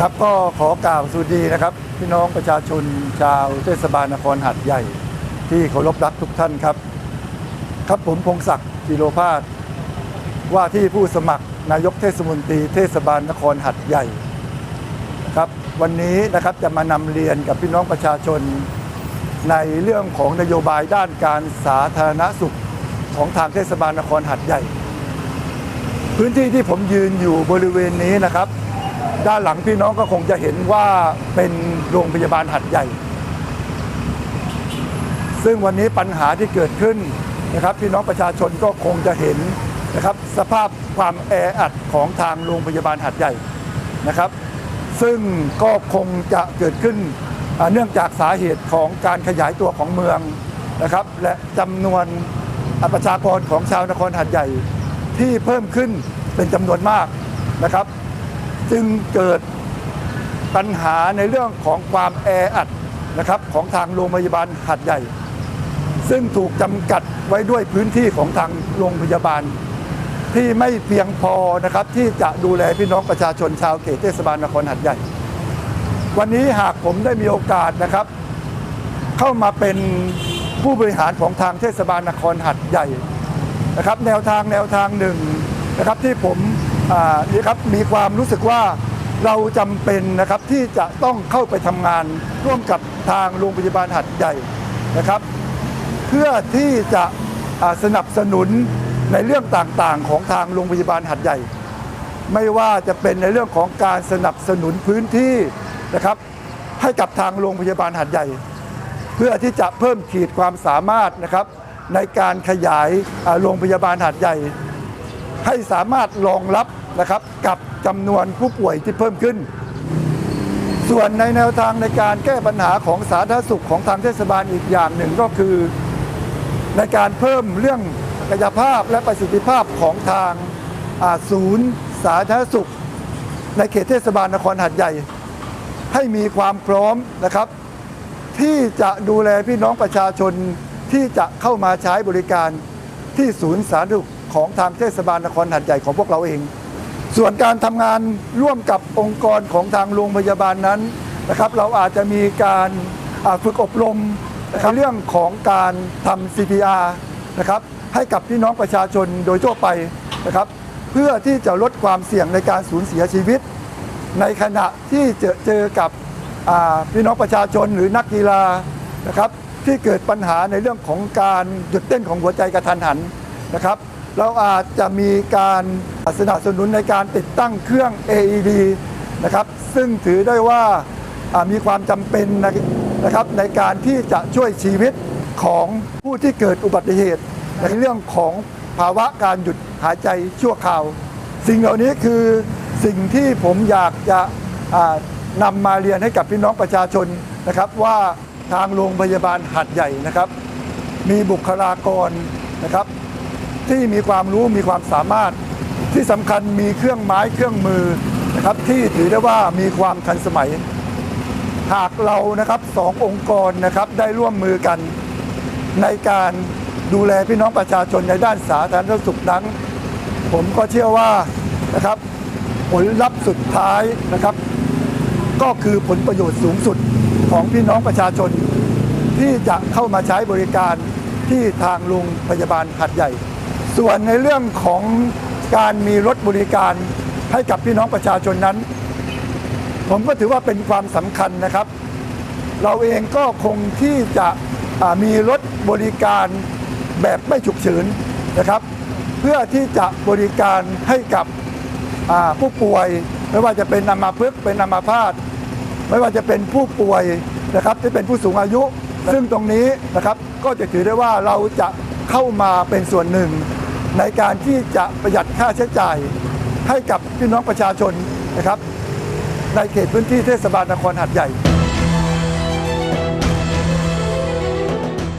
ครับก็ขอกล่าวสวัสดีนะครับ พี่น้องประชาชนชาวเทศบาลนครหัดใหญ่ ที่เคารพรักทุกท่านครับ ครับผมพงศักดิ์กิโลพาสว่าที่ผู้สมัครนายกเทศมนตรีเทศบาลนครหัดใหญ่ครับ วันนี้นะครับจะมานำเรียนกับพี่น้องประชาชน ในเรื่องของนโยบายด้านการสาธารณสุขของทางเทศบาลนครหัดใหญ่ พื้นที่ที่ผมยืนอยู่บริเวณนี้นะครับ ด้านหลังพี่น้องก็คงจะเห็นว่าเป็นโรงพยาบาลหัดใหญ่ ซึ่งวันนี้ปัญหาที่เกิดขึ้นนะครับพี่น้องประชาชนก็คงจะเห็นนะครับสภาพความแออัดของทางโรงพยาบาลหัดใหญ่นะครับ ซึ่งก็คงจะเกิดขึ้นเนื่องจากสาเหตุของการขยายตัวของเมืองนะครับ และจำนวนประชากรของชาวนครหัดใหญ่ที่เพิ่มขึ้นเป็นจำนวนมากนะครับ จึงเกิดปัญหาในเรื่องของความแออัดนะครับของทางโรงพยาบาลหัดใหญ่ ซึ่งถูกจำกัดไว้ด้วยพื้นที่ของทางโรงพยาบาล ที่ไม่เพียงพอนะครับที่จะดูแลพี่น้องประชาชนชาวเขตเทศบาลนครหัดใหญ่ วันนี้หากผมได้มีโอกาสนะครับ เข้ามาเป็นผู้บริหารของทางเทศบาลนครหัดใหญ่นะครับ แนวทางแนวทางหนึ่งนะครับที่ผม นี่ครับมีความรู้สึกว่าเราจำเป็นนะครับที่จะต้องเข้าไปทำงานร่วมกับทางโรงพยาบาลหัดใหญ่นะครับ เพื่อที่จะสนับสนุนในเรื่องต่างๆ ของทางโรงพยาบาลหัดใหญ่ ไม่ว่าจะเป็นในเรื่องของการสนับสนุนพื้นที่นะครับ ให้กับทางโรงพยาบาลหัดใหญ่ เพื่อที่จะเพิ่มขีดความสามารถนะครับในการขยายโรงพยาบาลหัดใหญ่ ให้สามารถรองรับนะครับกับจำนวนผู้ป่วยที่เพิ่มขึ้น ส่วนในแนวทางในการแก้ปัญหาของสาธารณสุขของทางเทศบาลอีกอย่างหนึ่งก็คือ ในการเพิ่มเรื่องกายภาพและประสิทธิภาพของทางศูนย์สาธารณสุข ในเขตเทศบาลนครหัดใหญ่ ให้มีความพร้อมนะครับ ที่จะดูแลพี่น้องประชาชนที่จะเข้ามาใช้บริการที่ศูนย์สาธารณสุข ของทางเทศบาลนครหัดใหญ่ของพวกเราเอง ส่วนการทำงานร่วมกับองค์กรของทางโรงพยาบาลนั้นนะครับ เราอาจจะมีการฝึกอบรมนะครับเรื่องของการทำ CPR นะครับให้กับพี่น้องประชาชนโดยทั่วไปนะครับ เพื่อที่จะลดความเสี่ยงในการสูญเสียชีวิต ในขณะที่เจอเจอกับพี่น้องประชาชนหรือนักกีฬานะครับที่เกิดปัญหาในเรื่องของการหยุดเต้นของหัวใจกระทันหันนะครับ เราอาจจะมีการสนับสนุนในการติดตั้งเครื่อง AED นะครับซึ่งถือได้ว่ามีความจำเป็นนะครับในการที่จะช่วยชีวิตของผู้ที่เกิดอุบัติเหตุ ในเรื่องของภาวะการหยุดหายใจชั่วคราว สิ่งเหล่านี้คือสิ่งที่ผมอยากจะนำมาเรียนให้กับพี่น้องประชาชนนะครับ ว่าทางโรงพยาบาลหัดใหญ่นะครับ มีบุคลากรนะครับ ที่มีความรู้มีความสามารถ ที่สำคัญมีเครื่องไม้เครื่องมือนะครับที่ถือได้ว่ามีความทันสมัย หากเรานะครับสององค์กรนะครับได้ร่วมมือกัน ในการดูแลพี่น้องประชาชนในด้านสาธารณสุขนั้น ผมก็เชื่อว่านะครับผลลัพธ์สุดท้ายนะครับ ก็คือผลประโยชน์สูงสุดของพี่น้องประชาชน ที่จะเข้ามาใช้บริการที่ทางโรงพยาบาลหัดใหญ่ ส่วนในเรื่องของการมีรถบริการให้กับพี่น้องประชาชนนั้น ผมก็ถือว่าเป็นความสำคัญนะครับ เราเองก็คงที่จะมีรถบริการแบบไม่ฉุกเฉินนะครับ เพื่อที่จะบริการให้กับผู้ป่วย ไม่ว่าจะเป็นอัมาพฤกเป็นอัมาพาตไม่ว่าจะเป็นผู้ป่วยนะครับที่เป็นผู้สูงอายุ ซึ่งตรงนี้นะครับก็จะถือได้ว่าเราจะเข้ามาเป็นส่วนหนึ่ง ในการที่จะประหยัดค่าใช้จ่ายให้กับพี่น้องประชาชนนะครับ ในเขตพื้นที่เทศบาลนครหัดใหญ่